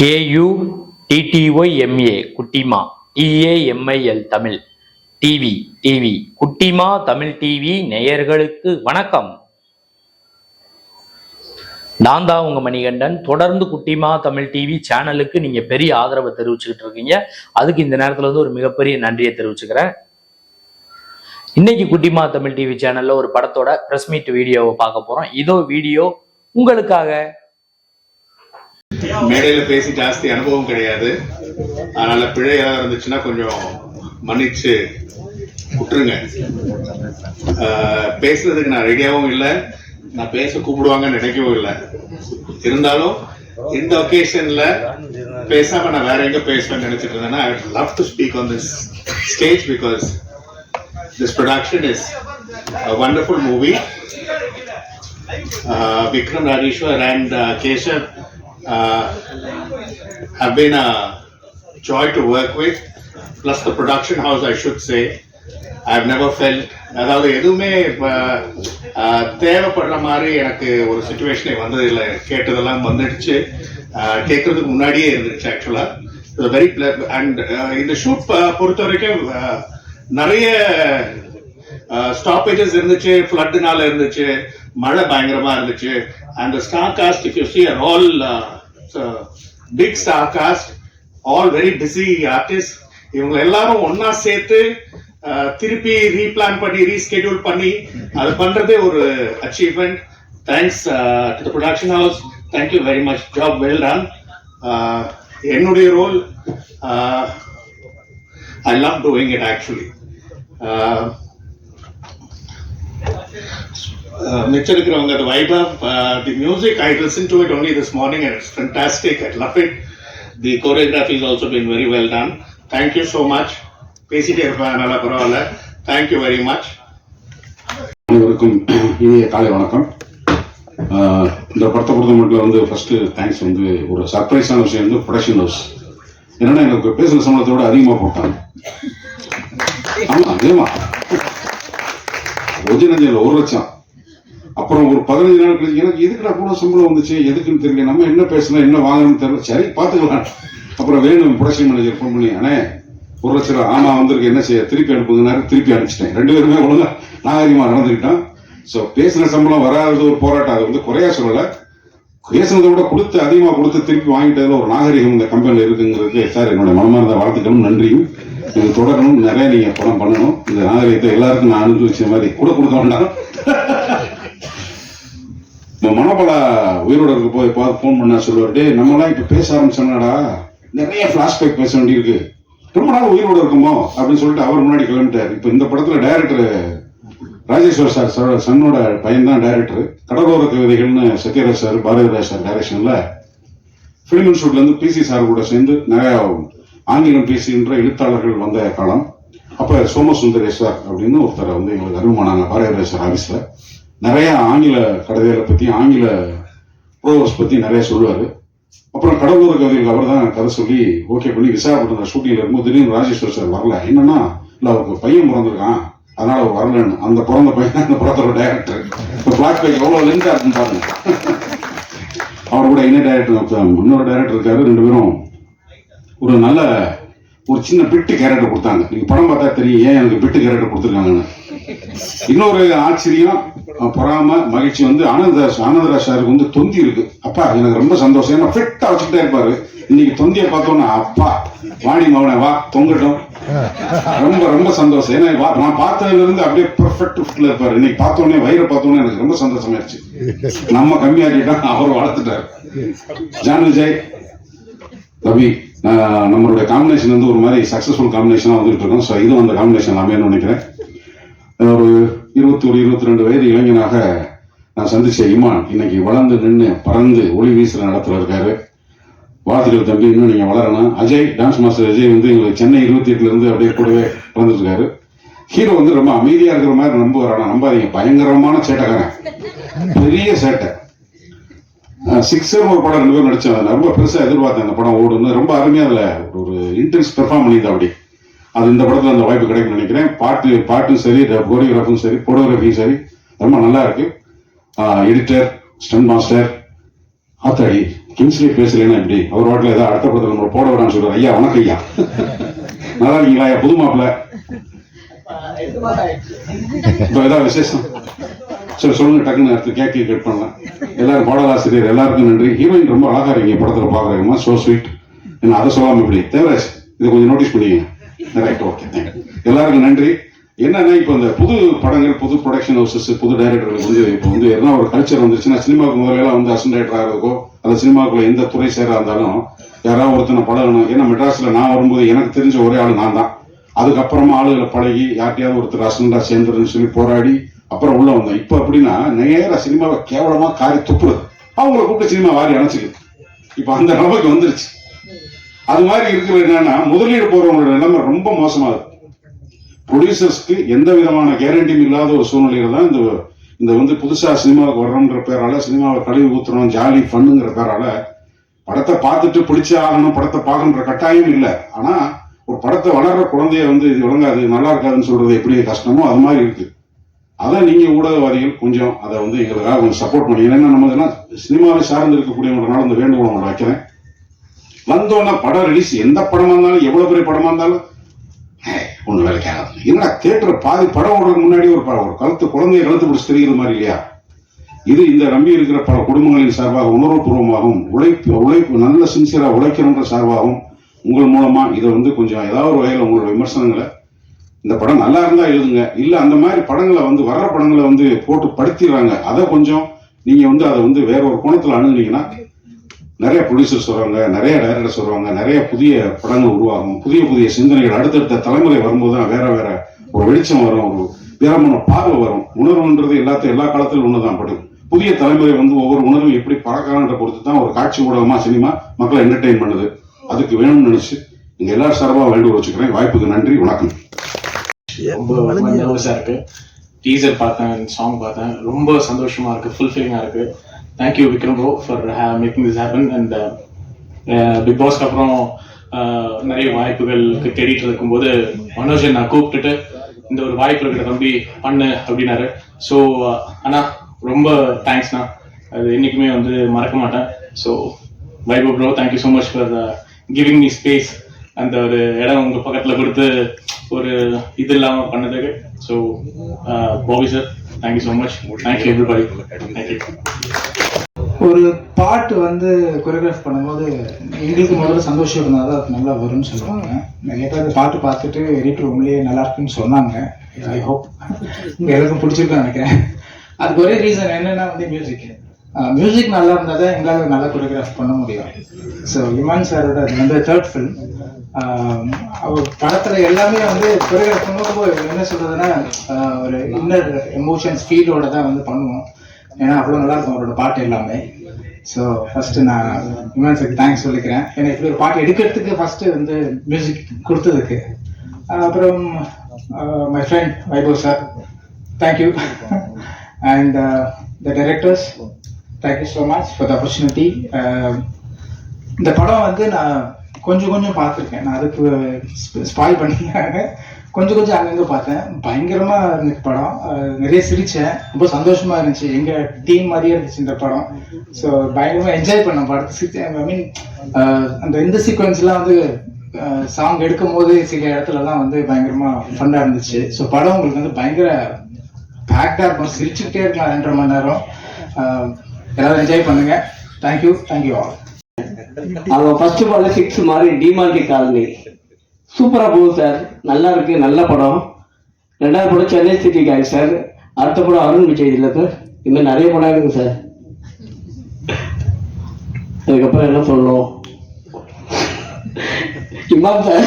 K U டிடிஒய்எம்ஏ குட்டிமா. டிஏஎம்ஐஎல் Tamil. TV TV Kuttima Tamil TV நேயர்களுக்கு வணக்கம். நான் தான் உங்க மணிகண்டன். தொடர்ந்து குட்டிமா தமிழ் டிவி சேனலுக்கு நீங்க பெரிய ஆதரவை தெரிவிச்சுக்கிட்டு இருக்கீங்க. அதுக்கு இந்த நேரத்துல வந்து ஒரு மிகப்பெரிய நன்றியை தெரிவிச்சுக்கிறேன். இன்னைக்கு குட்டிமா தமிழ் டிவி சேனல்ல ஒரு படத்தோட பிரஸ் மீட் வீடியோவை பார்க்க போறோம். இதோ வீடியோ உங்களுக்காக மேடையில பேசி ஜாஸ்தி அனுபவம் கிடையாது. அதனால பிழை ஏதாவது இருந்துச்சுன்னா கொஞ்சம் மன்னிச்சு விட்டுருங்க. பேசுறதுக்கு நான் ரெடியாகவும் இல்லை. நான் பேச கூப்பிடுவாங்கன்னு நினைக்கவும் இல்லை. இருந்தாலும் இந்த ஒகேஷன்ல பேசாம நான் வேற எங்க பேசுவேன்னு நினைச்சிட்டு இருந்தேன்னா I love to speak on this stage because this production is wonderful movie Vikram Rajeshwar and Keshav uh, have been a joy to work with. Plus the production house, I should say. I've never felt அதாவது எதுவுமே uh, தேவைப்படுற மாதிரி எனக்கு ஒரு சுச்சுவேஷனே வந்ததில்லை கேட்டதெல்லாம் வந்துடுச்சு uh, கேட்கறதுக்கு முன்னாடியே இருந்துச்சு ஆக்சுவலாக வெரி அண்ட் இந்த ஷூட் பொறுத்த வரைக்கும் நிறைய uh, ஸ்டாப்பேஜஸ் இருந்துச்சு ஃப்ளட்டுனால இருந்துச்சு மழை பயங்கரமா இருந்துச்சு. And star cast if you see are all big star cast all very busy artist இவங்க எல்லாரும் ஒன்னா சேர்த்து திருப்பி ரீபிளான் பண்ணி ரீஸ்கெடியூல் பண்ணி அது பண்றதே ஒரு achievement thanks to the production house thank you very much job well done என்னுடைய role I love doing it actually மிச்சம் இருக்கிறவங்க the vibe of the music I listen to it only this morning and it's fantastic I love it the choreography is also been very well well thank you so much பேசிட்டே இருப்பேன் நல்லா பரவாயில்ல. Thank you very much அனைவருக்கும் இனிய காலை வணக்கம். Uh, இந்த படத்தை பொறுத்த மட்டும் வந்து ஃபர்ஸ்ட் தேங்க்ஸ் வந்து ஒரு சர்ப்ரைஸான விஷயம் வந்து ப்ரொடக்ஷன் ஹவுஸ் என்னன்னா எனக்கு பேசுகிற சம்பளத்தோட அதிகமாக போட்டாங்க. ஆமாம் அதேமா கொஞ்ச ஒரு லட்சம். அப்புறம் ஒரு பதினஞ்சு நாள் கழிச்சு எனக்கு எதுக்குடா கூட சம்பளம் வந்துச்சு? எதுக்குன்னு தெரியல. நம்ம என்ன பேசணும் என்ன வாங்கணும்னு தெரியல. சரி பார்த்துக்கலாம். அப்புறம் வேணும் ப்ரொடக்ஷன் மேனேஜர் ஃபோன் பண்ணி அண்ணே ஒரு லட்சம் ரூபா ஆமா வந்திருக்கு. என்ன செய்ய? திருப்பி அனுப்புங்கனாரு திருப்பி அனுப்பிச்சிட்டேன். ரெண்டு பேருமே ஒழுங்கா நாகரிகமா நடந்துக்கிட்டோம். ஸோ பேசின சம்பளம் வராதது ஒரு போராட்டம். அது வந்து குறையா சொல்லல. பேசுனதை விட கொடுத்து அதிகமாக கொடுத்து திருப்பி வாங்கிட்டதுல ஒரு நாகரிகம் இந்த கம்பெனியில் இருக்குங்கிறதுக்கு சார் என்னோட மனமார்ந்த வாழ்த்துக்களும் நன்றியும். இது தொடரணும். நிறைய நீங்க படம் பண்ணணும். இந்த நாகரிகத்தை எல்லாருக்கும் நான் அனுபவிச்ச மாதிரி கூட கொடுக்க வேண்டாம். மனோபல உயிரோட இருக்க போய் பார்த்து ஃபோன் பண்ணா சொல்லுவார் நம்மளாம் நம்மலாம் இப்போ பேச ஆரம்பிச்சோம்னாடா நிறைய ஃப்ளாஷ்பேக் பேச வேண்டியிருக்கு. ரொம்ப நாள் உயிரோட இருக்குமோ? அப்படின்னு சொல்லிட்டு அவர் முன்னாடி கிளம்பிட்டார். இப்போ இந்த படத்தில் டைரக்டர் ராஜேஸ்வர் சார் சார் சன்னோட பையன் தான் டைரக்டர் கடலோர கவிதைகள்னு சத்யராஜ் சார் பாரதிராஜ் சார் டைரக்ஷனில் ஃபிலிம் இன்ஸ்டியூட்லேருந்து பிசி சார் கூட சேர்ந்து நிறைய ஆங்கிலம் பேசுகின்ற எழுத்தாளர்கள் வந்த காலம். அப்போ சோமசுந்தரேஸ்வர் அப்படின்னு ஒருத்தர் வந்து எங்களுக்கு அறிமுகமானாங்க பாரதிராஜ் சார் ஆஃபீஸில் நிறைய ஆங்கில கடைகளை பத்தி ஆங்கில ப்ரோவர்ஸ் பத்தி நிறைய சொல்லுவாரு. அப்புறம் கடலூர் கவிதைகள் அவர் தான் கதை சொல்லி ஓகே பண்ணி விசாகப்பட்டினம் ஷூட்டிங்ல இருக்கும்போது திடீர்னு ராஜேஸ்வர் சார் வரல. என்னன்னா இல்ல அவருக்கு பையன் பிறந்திருக்கான். அதனால அவர் வரலன்னு. அந்த பிறந்த பையன் அந்த படத்தோட டைரக்டர் இப்போ பிளாக் பைக் எவ்வளவு லென்த்தா இருக்குன்னு பாருங்க. அவர் கூட என்ன டைரக்டர் இன்னொரு டைரக்டர் இருக்காரு ரெண்டு பேரும் ஒரு நல்ல ஒரு சின்ன பிட்டு கேரக்டர் கொடுத்தாங்க. நீங்க படம் பார்த்தா தெரியும் ஏன் எனக்கு பிட்டு கேரக்டர் கொடுத்துருக்காங்கன்னு. இன்னொரு ஆச்சரியம் பொறாம மகிழ்ச்சி வந்து ஆனந்தராஜ் ஆனந்தராஜ் சாருக்கு வந்து தொந்தி இருக்கு. அப்பா எனக்கு ரொம்ப சந்தோஷம். ஏன்னா ஃபிட்டா வச்சுக்கிட்டே இருப்பாரு. இன்னைக்கு தொந்தியை பார்த்தோன்னா அப்பா வாடி மவனே வா தொங்கட்டும். ரொம்ப ரொம்ப சந்தோஷம். ஏன்னா நான் பார்த்ததுல இருந்து அப்படியே பெர்ஃபெக்ட் ஃபிட்ல இருப்பாரு. இன்னைக்கு பார்த்தோன்னே வயிறு பார்த்தோன்னே எனக்கு ரொம்ப சந்தோஷமாயிருச்சு. நம்ம கம்மியாக்கிட்டோம் அவர் வளர்த்துட்டாரு. ஜான் விஜய் ரவி ஆஹ், நம்மளுடைய காம்பினேஷன் வந்து ஒரு மாதிரி சக்சஸ்ஃபுல் காம்பினேஷனாக வந்துட்டு இருக்கோம் ஸோ இது அந்த காம்பினேஷன் அமையன்னு நினைக்கிறேன். ஒரு இருபத்தி ஒரு இருபத்தி ரெண்டு வயது இளைஞனாக நான் சந்திச்ச இமான் இன்னைக்கு வளர்ந்து நின்று பறந்து ஒளி வீசுற நடத்துல இருக்காரு. வாழ்த்துக்கள் தம்பி இன்னும் நீங்க வளரணும். அஜய் டான்ஸ் மாஸ்டர் அஜய் வந்து எங்களுக்கு சென்னை இருபத்தி எட்டுல இருந்து அப்படியே கூடவே வளர்ந்துட்டு ஹீரோ வந்து ரொம்ப அமைதியா இருக்கிற மாதிரி நம்புவார் ஆனா நம்பாதீங்க. பயங்கரமான சேட்டைக்காரன். பெரிய சேட்டை. சிக்ஸர் ஒரு படம் ரெண்டு பேரும் நடிச்சேன் ரொம்ப பெருசா எதிர்பார்த்தேன் அந்த படம் ஓடுன்னு ரொம்ப அருமையா அதுல ஒரு இன்டென்ஸ் பெர்ஃபார்ம் பண்ணியிருந்தேன் அப்படி. அது இந்த படத்துல அந்த வாய்ப்பு கிடைக்கும்னு நினைக்கிறேன். பாட்டு பாட்டும் சரி கோரியோகிராஃபும் சரி போட்டோகிராஃபியும் சரி ரொம்ப நல்லா இருக்கு. எடிட்டர் ஸ்டன் மாஸ்டர் ஆத்தாடி கிங்ஸ்லி பேசலைன்னா எப்படி? அவர் வாட்டில் ஏதாவது அடுத்த படத்தில் நம்மளை போட வரான்னு சொல்றாரு. ஐயா வணக்கம் ஐயா. நல்லா இருக்கீங்களா ஐயா? புது மாப்பிள்ள இப்போ ஏதாவது விசேஷம்? சரி சொல்லுங்க டக்குன்னு அடுத்து கேக்கு கட் பண்ணலாம். எல்லாரும் பாடலாசிரியர் எல்லாருக்கும் நன்றி. ஹீரோயின் ரொம்ப அழகா இருக்கீங்க படத்துல பாக்குறீங்கம்மா ஸோ ஸ்வீட் என்ன அதை சொல்லாம இப்படி. தேவராஜ் இதை கொஞ்சம் நோட்டீஸ் பண்ணிக்கங்க. ரைட் ஓகே எல்லாருக்கும் நன்றி. என்னன்னா இப்போ இந்த புது படங்கள் புது ப்ரொடக்ஷன் ஹவுசஸ் புது டைரக்டர்கள் வந்து இப்போ வந்து என்ன ஒரு கல்ச்சர் வந்துருச்சுன்னா சினிமாவுக்கு முதல்ல வந்து அசன் டைரக்டர் ஆகிறதுக்கோ அந்த சினிமாவுக்குள்ள எந்த துறை சேரா இருந்தாலும் யாராவது ஒருத்தனை பழகணும். ஏன்னா மெட்ராஸ்ல நான் வரும்போது எனக்கு தெரிஞ்ச ஒரே ஆள் நான் தான். அதுக்கப்புறமா ஆளுகளை பழகி யார்ட்டையாவது ஒருத்தர் அசன்டா சேர்ந்துருன்னு சொல்லி போராடி அப்புறம் உள்ள வந்தோம். இப்போ அப்படின்னா நேரா சினிமாவை கேவலமா காரி துப்புறது. அவங்கள கூப்பிட்டு சினிமா வாரி அணைச்சிக்குது இப்போ அந்த நிலைமைக்கு வந்துருச்சு. அது மாதிரி இருக்கிறது என்னன்னா முதலீடு போறவங்களோட நிலைமை ரொம்ப மோசமா இருக்கு. ப்ரொடியூசர்ஸ்க்கு எந்த விதமான கேரண்டியும் இல்லாத ஒரு சூழ்நிலையில தான் இந்த இந்த வந்து புதுசா சினிமாவுக்கு வர்றோம்ன்ற பேரால சினிமாவை கழுவி ஊத்துறோம் ஜாலி ஃபன்னுங்கிற பேரால படத்தை பார்த்துட்டு பிடிச்சே ஆகணும் படத்தை பார்க்கணுன்ற கட்டாயம் இல்லை. ஆனா ஒரு படத்தை வளர்ற குழந்தைய வந்து இது விளங்காது நல்லா இருக்காதுன்னு சொல்றது எப்படி கஷ்டமோ அது மாதிரி இருக்கு. அதான் நீங்க ஊடகவாதிகள் கொஞ்சம் அதை வந்து எங்களுக்காக கொஞ்சம் சப்போர்ட் பண்ணி ஏன்னா நம்ம இதெல்லாம் சினிமாவை சார்ந்து இருக்கக்கூடியவங்களால இந்த வேண்டுகோளை வைக்கிறேன். வந்தோன்னா படம் ரிலீஸ் எந்த படமா இருந்தாலும் எவ்வளவு பெரிய படமா இருந்தாலும் ஒண்ணு வேலைக்கு ஆகாது என்னடா தேட்டர் பாதி படம் ஓடுறதுக்கு முன்னாடி ஒரு படம் ஒரு கழுத்து குழந்தைய கழுத்து பிடிச்சி தெரிகிற மாதிரி இல்லையா? இது இந்த நம்பி இருக்கிற பல குடும்பங்களின் சார்பாக உணர்வுபூர்வமாகவும் உழைப்பு உழைப்பு நல்ல சின்சியரா உழைக்கணுன்ற சார்பாகவும் உங்கள் மூலமா இதை வந்து கொஞ்சம் ஏதாவது ஒரு வகையில் உங்களோட விமர்சனங்களை இந்த படம் நல்லா இருந்தா எழுதுங்க. இல்ல அந்த மாதிரி படங்களை வந்து வர்ற படங்களை வந்து போட்டு படுத்திடுறாங்க. அதை கொஞ்சம் நீங்க வந்து அதை வந்து வேற ஒரு கோணத்துல அணுகுனீங்கன்னா நிறைய ப்ரொடியூசர்ஸ் வருவாங்க நிறைய டைரக்டர்ஸ் வருவாங்க நிறைய புதிய படங்கள் உருவாகும் புதிய புதிய சிந்தனைகள் அடுத்தடுத்த தலைமுறை வரும்போது தான் வேற வேற ஒரு வெளிச்சம் வரும் ஒரு வீரமான பார்வை வரும். உணர்வுன்றது எல்லாத்தையும் எல்லா காலத்திலும் ஒண்ணுதான் படும் புதிய தலைமுறை வந்து ஒவ்வொரு உணர்வும் எப்படி பறக்கலான்ற பொறுத்து தான் ஒரு காட்சி ஊடகமா சினிமா மக்களை என்டர்டெயின் பண்ணுது. அதுக்கு வேணும்னு நினைச்சு நீங்க எல்லாரும் சார்பாக வேண்டுகோள் வச்சுக்கிறேன். வாய்ப்புக்கு நன்றி வணக்கம். ரொம்ப இருக்கு. டீசர் பார்த்தேன் சாங் பார்த்தேன். ரொம்ப சந்தோஷமா இருக்கு ஃபுல்ஃபில்லிங்கா இருக்கு. Thank you Vikram bro for making this happen and big பாஸ்க்கு அப்புறம் uh, நிறைய வாய்ப்புகளுக்கு தேடிட்டு இருக்கும்போது மனோஜன் நான் கூப்பிட்டுட்டு இந்த ஒரு வாய்ப்பு இருக்கிற தம்பி பண்ணு அப்படின்னாரு. ஸோ uh, அண்ணா ரொம்ப தேங்க்ஸ்ண்ணா அது என்னைக்குமே வந்து மறக்க மாட்டேன். So Vaibhav bro thank you so much for giving me space அந்த ஒரு இடம் உங்கள் பக்கத்தில் கொடுத்து ஒரு இது இல்லாமல் பண்ணதுக்கு. So Bobby sir thank you so much thank you everybody thank you ஒரு பாட்டு வந்து கொரியோகிராஃப் பண்ணும்போது எங்களுக்கு முதல்ல சந்தோஷம் இருந்தால் தான் அது நல்லா வரும்னு சொல்லுவாங்க. நிறைய பேர் அந்த பாட்டு பார்த்துட்டு எடிட்டர் உண்மையிலேயே நல்லா இருக்குன்னு சொன்னாங்க. ஐ ஹோப் உங்கள் எல்லாருக்கும் பிடிச்சிருக்குன்னு நினைக்கிறேன். அதுக்கு ஒரே ரீசன் என்னன்னா வந்து மியூசிக் மியூசிக் நல்லா இருந்தால் தான் எங்களால் நல்லா கொரியோகிராஃப் பண்ண முடியும். ஸோ இமான் சாரோட அது வந்து தேர்ட் ஃபில்ம் அவர் படத்தில் எல்லாமே வந்து கொரியோகிராஃப் பண்ணும்போது என்ன சொல்கிறதுன்னா ஒரு இன்னர் எமோஷன்ஸ் ஃபீலோட தான் வந்து பண்ணுவோம். ஏன்னா அவ்வளோ நல்லா இருக்கும் அவரோட பாட்டு எல்லாமே. ஸோ ஃபஸ்ட்டு நான் இமான்ஸுக்கு தேங்க்ஸ் சொல்லிக்கிறேன். ஏன்னா இப்படி ஒரு பாட்டு எடுக்கிறதுக்கு ஃபஸ்ட்டு வந்து மியூசிக் கொடுத்ததுக்கு. அப்புறம் my friend Vaibhav sir thank you and the directors thank you so much for the opportunity இந்த படம் வந்து நான் கொஞ்சம் கொஞ்சம் பார்த்துருக்கேன். நான் அதுக்கு ஸ்பாயில் பண்ணியிருக்காங்க கொஞ்சம் கொஞ்சம் அங்கங்கே பார்த்தேன். பயங்கரமாக இருந்துச்சு படம். நிறைய சிரித்தேன் ரொம்ப சந்தோஷமாக இருந்துச்சு. எங்கள் டீம் மாதிரியே இருந்துச்சு இந்த படம். ஸோ பயங்கரமாக என்ஜாய் பண்ண படத்தை. சிரித்தேன் ஐ மீன் அந்த இந்த சீக்வன்ஸ்லாம் வந்து சாங் எடுக்கும் போது சில இடத்துலலாம் வந்து பயங்கரமாக ஃபன்னாக இருந்துச்சு. ஸோ படம் உங்களுக்கு வந்து பயங்கர பேக்டாக இருக்கும். சிரிச்சுக்கிட்டே இருக்கலாம் ரெண்டரை மணி நேரம் எல்லாரும் என்ஜாய் பண்ணுங்க. Thank you thank you all அவங்க ஃபர்ஸ்ட் பால் சிக்ஸ் மாதிரி டிமாண்டி காலனி. சூப்பரா போகுது சார் நல்லா இருக்கு நல்ல படம். ரெண்டாவது படம் சென்னை சிட்டி சார் அடுத்த படம் அருண் விஜய் இல்லை சார் இனிமேல் நிறைய படம் இருக்கு சார் அதுக்கப்புறம் என்ன சொல்லணும்? இமாம் சார்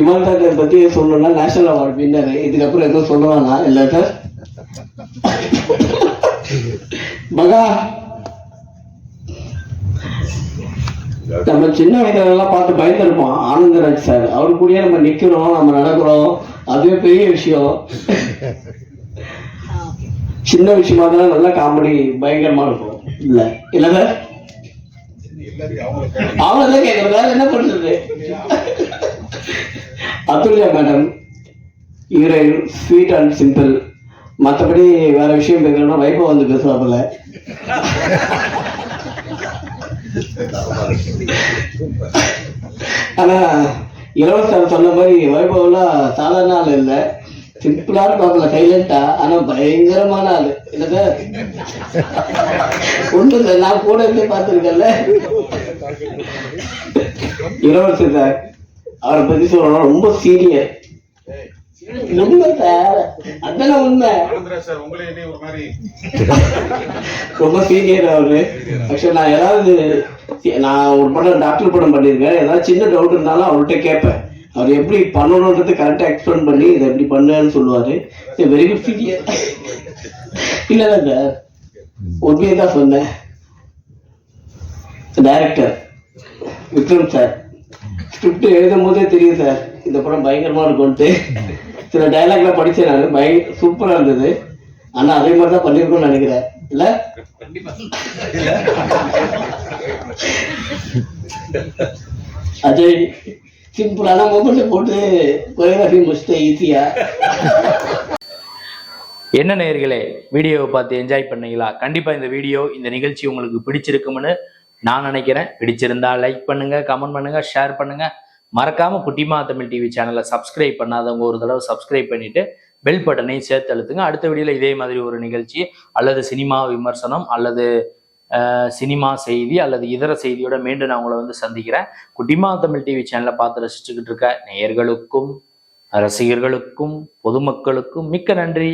இமாம் சார் பத்தி சொல்லணும்னா நேஷனல் அவார்டு வின்னர் இதுக்கப்புறம் எதுவும் சொல்லுவானா இல்லை சார் மகா நம்ம சின்ன வயசுல எல்லாம் பார்த்து பயந்துருப்போம். ஆனந்தராஜ் சார் அவரு கூடயே நம்ம நிக்கிறோம் நம்ம நடக்கிறோம். அதுவே பெரிய விஷயம். சின்ன விஷயமா தான் நல்லா காமெடி பயங்கரமா இருக்கும். இல்ல. இல்ல சார் அவங்கதான் கேட்கறது? வேற என்ன பண்றது? Athulya madam heroine sweet and simple மற்றபடி வேற விஷயம் பேசணும்னா வைபவ் வந்து பேசுவாப்புல ஆனா இளவரசர் சொன்ன மாதிரி வைபவம்லாம் சாதாரண ஆள் இல்லை. சிம்பிளான பார்க்கல சைலண்டா ஆனா பயங்கரமான ஆளு. இல்ல ஒண்ணு ஒண்ணும் இல்லை நான் கூட இருந்து பார்த்துருக்கேன்ல. இளவரசர் சார் அவரை பத்தி சொல்லணும் ரொம்ப சீரியர் உண்மை. சார் அதான உண்மை ரொம்ப சீனியர் அவரு. ஆக்சுவலி நான் ஏதாவது நான் ஒரு படம் டாக்டர் படம் பண்ணியிருக்கேன். ஏதாவது சின்ன டவுட் இருந்தாலும் அவர்கிட்ட கேட்பேன். அவர் எப்படி பண்ணணுன்றது கரெக்டாக எக்ஸ்பிளைன் பண்ணி இதை எப்படி பண்ணுன்னு சொல்லுவாரு. வெரி குட் இல்லை சார் உண்மையை தான் சொன்னேன். Director Vikram sir. ஸ்கிரிப்ட் எழுதும் போதே தெரியும் சார். இந்த படம் பயங்கரமா இருக்கும்ட்டு சில டைலாக்லாம் படிச்சேன் நான். பய சூப்பரா இருந்தது. ஆனா அதே மாதிரி தான் பண்ணிருக்கோம்னு நினைக்கிறேன். இல்ல? அஜய் சிம்பிளான மொபைல் போட்டு கொரியோகிராஃபி முடிச்சிட்டேன் ஈஸியா என்ன நேயர்களே வீடியோவை பார்த்து என்ஜாய் பண்ணீங்களா? கண்டிப்பா இந்த வீடியோ இந்த நிகழ்ச்சி உங்களுக்கு பிடிச்சிருக்கும்னு நான் நினைக்கிறேன். பிடிச்சிருந்தா லைக் பண்ணுங்க கமெண்ட் பண்ணுங்க ஷேர் பண்ணுங்க. மறக்காம குட்டிமா தமிழ் டிவி சேனலை சப்ஸ்கிரைப் பண்ணாதவங்க ஒரு தடவை சப்ஸ்கிரைப் பண்ணிட்டு பெல் பட்டனையும் சேர்த்து அழுத்துங்க. அடுத்த வீடியோல இதே மாதிரி ஒரு நிகழ்ச்சி அல்லது சினிமா விமர்சனம் அல்லது சினிமா செய்தி அல்லது இதர செய்தியோட மீண்டும் நான் உங்களை வந்து சந்திக்கிறேன். குட்டிமா தமிழ் டிவி சேனலை பார்த்து ரசிச்சுக்கிட்டு இருக்க நேயர்களுக்கும் ரசிகர்களுக்கும் பொதுமக்களுக்கும் மிக்க நன்றி.